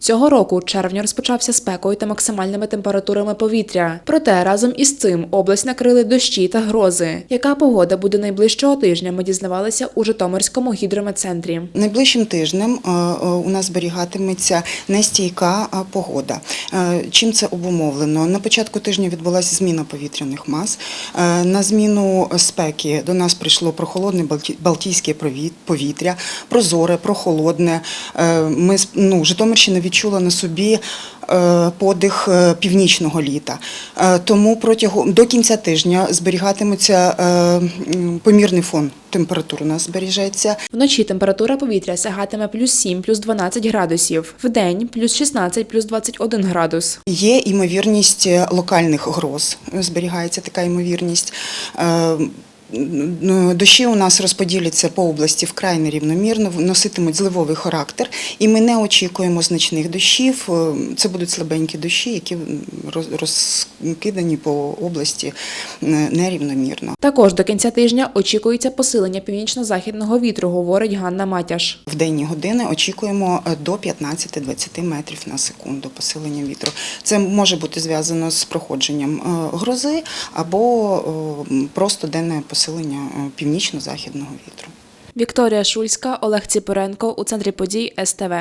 Цього року червень розпочався спекою та максимальними температурами повітря. Проте разом із цим область накрили дощі та грози. Яка погода буде найближчого тижня? Ми дізнавалися у Житомирському гідрометцентрі. Найближчим тижнем е, е, у нас зберігатиметься нестійка е, погода. Чим це обумовлено? На початку тижня відбулася зміна повітряних мас. На зміну спеки до нас прийшло прохолодне балтійське повітря, прозоре, прохолодне. Ми ну, Житомирщина відчула на собі е, подих е, північного літа. Е, Тому протягом до кінця тижня зберігатиметься помірний фон температур у нас збережеться. Вночі температура повітря сягатиме плюс 7, плюс 12 градусів. Вдень плюс 16, плюс 21 градус. Є ймовірність локальних гроз, зберігається така ймовірність. Е, Дощі у нас розподіляться по області вкрай нерівномірно, носитимуть зливовий характер, і ми не очікуємо значних дощів. Е, Це будуть слабенькі дощі, які розкидані по області е, нерівномірно. Також до кінця тижня очікується посилення північно-західного вітру, говорить Ганна Матяш. В денні години очікуємо е, до 15-20 метрів на секунду посилення вітру. Це може бути зв'язано з проходженням грози або просто денне посилення е, північно-західного вітру. Вікторія Шульська, Олег Ціпоренко у центрі подій СТВ.